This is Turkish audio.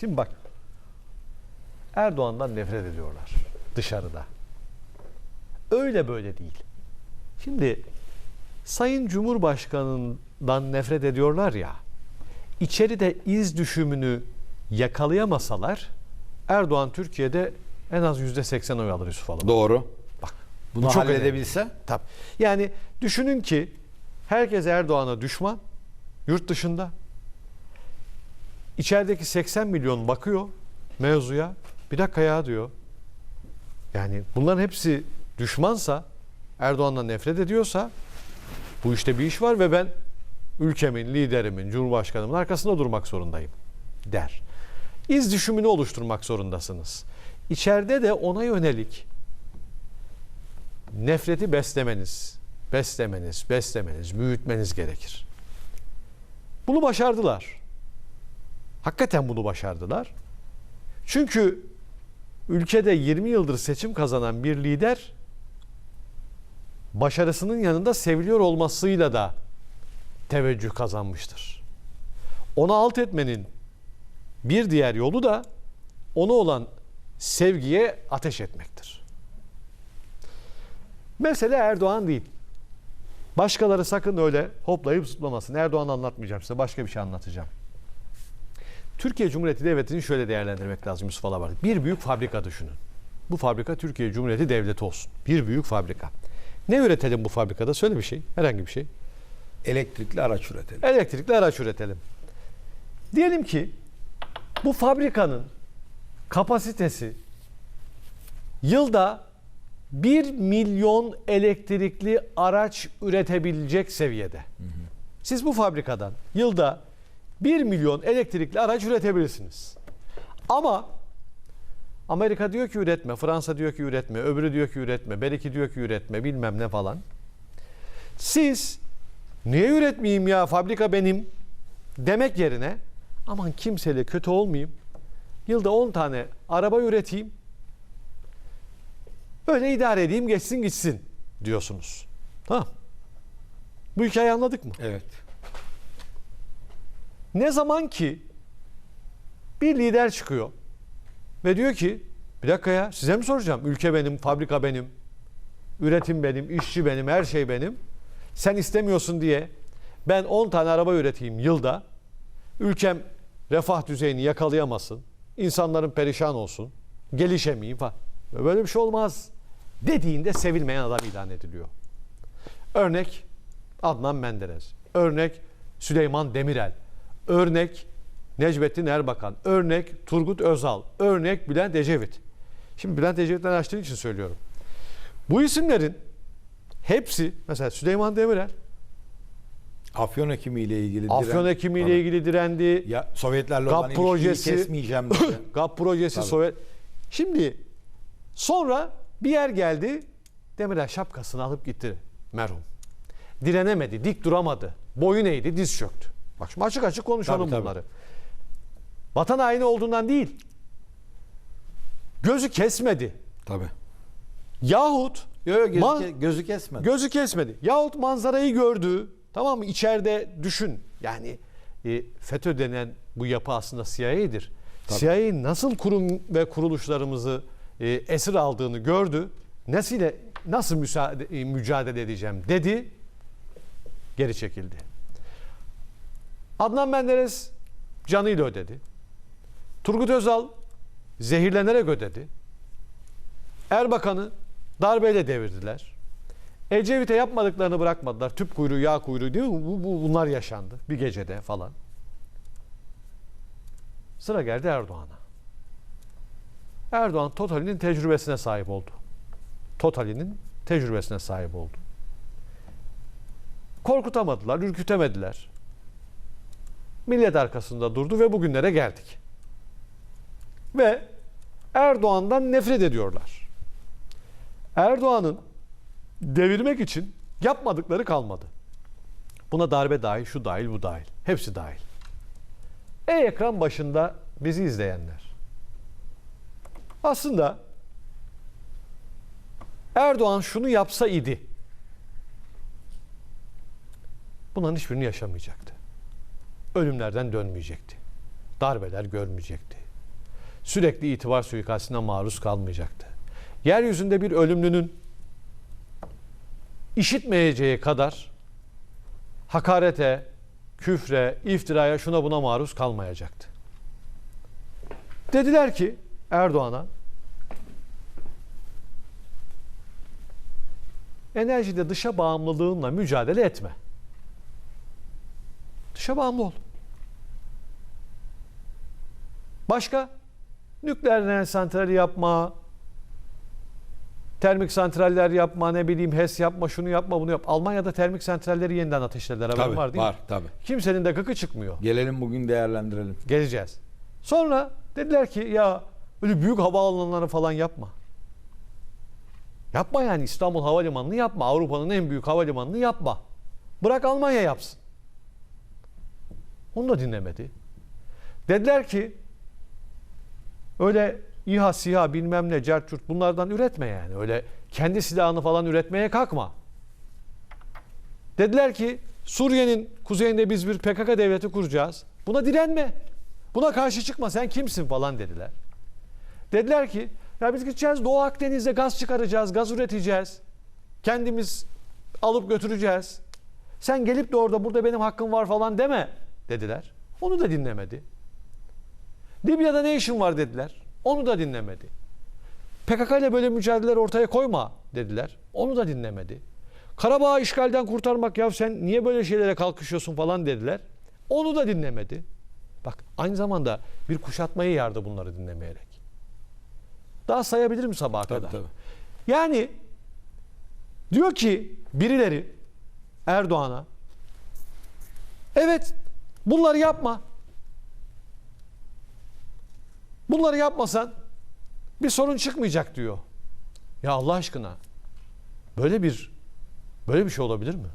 Şimdi bak. Erdoğan'dan nefret ediyorlar dışarıda. Öyle böyle değil. Şimdi Sayın Cumhurbaşkanı'ndan nefret ediyorlar ya. İçeride iz düşümünü yakalayamasalar Erdoğan Türkiye'de en az yüzde seksen oy alır Yusuf Alamaz. Doğru. Bak Bunu bu çok halledebilse Tabii. Yani düşünün ki herkes Erdoğan'a düşman yurt dışında. İçerideki 80 milyon bakıyor mevzuya. Bir dakika ya diyor. Yani bunların hepsi düşmansa Erdoğan'dan nefret ediyorsa bu işte bir iş var ve ben ülkemin, liderimin, cumhurbaşkanımın arkasında durmak zorundayım der. İz düşümünü oluşturmak zorundasınız. İçeride de ona yönelik nefreti beslemeniz, beslemeniz, beslemeniz, büyütmeniz gerekir. Bunu başardılar. Hakikaten bunu başardılar. Çünkü ülkede 20 yıldır seçim kazanan bir lider başarısının yanında seviliyor olmasıyla da teveccüh kazanmıştır. Ona alt etmenin bir diğer yolu da ona olan sevgiye ateş etmektir. Mesele Erdoğan değil. Başkaları sakın öyle hoplayıp zıplamasın. Erdoğan anlatmayacağım size. Başka bir şey anlatacağım. Türkiye Cumhuriyeti Devleti'ni şöyle değerlendirmek lazım Yusuf Alabar. Bir büyük fabrika düşünün. Bu fabrika Türkiye Cumhuriyeti Devleti olsun. Bir büyük fabrika. Ne üretelim bu fabrikada? Söyle bir şey. Herhangi bir şey. elektrikli araç üretelim. Elektrikli araç üretelim. Diyelim ki bu fabrikanın kapasitesi yılda 1 milyon elektrikli araç üretebilecek seviyede. Siz bu fabrikadan yılda 1 milyon elektrikli araç üretebilirsiniz. Ama Amerika diyor ki üretme, Fransa diyor ki üretme, öbürü diyor ki üretme, Beriki diyor ki üretme, bilmem ne falan. Siz niye üretmeyeyim ya fabrika benim demek yerine aman kimseyle kötü olmayayım. Yılda 10 tane araba üreteyim. Öyle idare edeyim geçsin gitsin diyorsunuz. Tamam. Bu hikayeyi anladık mı? Evet. Ne zaman ki bir lider çıkıyor ve diyor ki bir dakika ya size mi soracağım? Ülke benim, fabrika benim, üretim benim, işçi benim, her şey benim. Sen istemiyorsun diye ben 10 tane araba üreteyim yılda. Ülkem refah düzeyini yakalayamasın. insanların perişan olsun. Gelişemeyeyim falan. Böyle bir şey olmaz. Dediğinde sevilmeyen adam ilan ediliyor. Örnek Adnan Menderes. Örnek Süleyman Demirel. Örnek Necmettin Erbakan. Örnek Turgut Özal. Örnek Bülent Ecevit. Şimdi Bülent Ecevit'ten açtığım için söylüyorum. Bu isimlerin hepsi mesela Süleyman Demirel Afyon ekimiyle ilgili Afyon diren- ekimiyle Tabii. ilgili direndi. ya Sovyetlerle GAP olan projesi- kesmeyeceğim dedi. GAP projesi Tabii. Sovyet. Şimdi sonra bir yer geldi. Demirel şapkasını alıp gitti merhum. Direnemedi, dik duramadı. Boyun eğdi, diz çöktü. Bak şimdi açık açık konuşalım Tabii, tabii. bunları. Vatan haini olduğundan değil. Gözü kesmedi. Tabii. Yahut Yo, yo, gözü, Man- ke- gözü kesmedi. Gözü kesmedi. Yahut manzarayı gördü. Tamam mı? İçeride düşün. Yani e, FETÖ denen bu yapı aslında CIA'dir. CIA nasıl kurum ve kuruluşlarımızı e, esir aldığını gördü. Nasıl nasıl müsaade, e, mücadele edeceğim dedi. Geri çekildi. Adnan Menderes canıyla ödedi. Turgut Özal zehirlenerek ödedi. Erbakan'ı darbeyle devirdiler. Ecevit'e yapmadıklarını bırakmadılar. Tüp kuyruğu, yağ kuyruğu mi? Bu, bu, bunlar yaşandı bir gecede falan. Sıra geldi Erdoğan'a. Erdoğan Total'in tecrübesine sahip oldu. Total'in tecrübesine sahip oldu. Korkutamadılar, ürkütemediler. Millet arkasında durdu ve bugünlere geldik. Ve Erdoğan'dan nefret ediyorlar. Erdoğan'ın devirmek için yapmadıkları kalmadı. Buna darbe dahil, şu dahil, bu dahil. Hepsi dahil. Ey ekran başında bizi izleyenler. Aslında Erdoğan şunu yapsa idi. Bunların hiçbirini yaşamayacaktı. Ölümlerden dönmeyecekti. Darbeler görmeyecekti. sürekli itibar suikastine maruz kalmayacaktı. Yeryüzünde bir ölümlünün işitmeyeceği kadar hakarete, küfre, iftiraya şuna buna maruz kalmayacaktı. Dediler ki Erdoğan'a enerjide dışa bağımlılığınla mücadele etme. Dışa bağımlı ol. Başka? Nükleer enerji santrali yapma, termik santraller yapma, ne bileyim HES yapma, şunu yapma, bunu yap. Almanya'da termik santralleri yeniden ateşlediler. Haberin Tabii, var değil var mi? tabii. Kimsenin de gıkı çıkmıyor. Gelelim bugün değerlendirelim. Geleceğiz. Sonra dediler ki ya öyle büyük havaalanları falan yapma. Yapma yani İstanbul Havalimanı'nı yapma. Avrupa'nın en büyük havalimanını yapma. Bırak Almanya yapsın. Onu da dinlemedi. Dediler ki öyle İHA, SİHA bilmem ne, cerçurt bunlardan üretme yani. Öyle kendi silahını falan üretmeye kalkma. Dediler ki Suriye'nin kuzeyinde biz bir PKK devleti kuracağız. Buna direnme. Buna karşı çıkma sen kimsin falan dediler. Dediler ki ya biz gideceğiz Doğu Akdeniz'de gaz çıkaracağız, gaz üreteceğiz. Kendimiz alıp götüreceğiz. Sen gelip de orada burada benim hakkım var falan deme dediler. Onu da dinlemedi. Libya'da ne işin var dediler. Onu da dinlemedi. PKK ile böyle mücadeleler ortaya koyma dediler. Onu da dinlemedi. Karabağ'ı işgalden kurtarmak ya sen niye böyle şeylere kalkışıyorsun falan dediler. Onu da dinlemedi. Bak aynı zamanda bir kuşatmayı yardı bunları dinlemeyerek. Daha sayabilirim sabaha Tabii, kadar. tabii. Yani diyor ki birileri Erdoğan'a evet bunları yapma. Bunları yapmasan bir sorun çıkmayacak diyor. Ya Allah aşkına böyle bir böyle bir şey olabilir mi?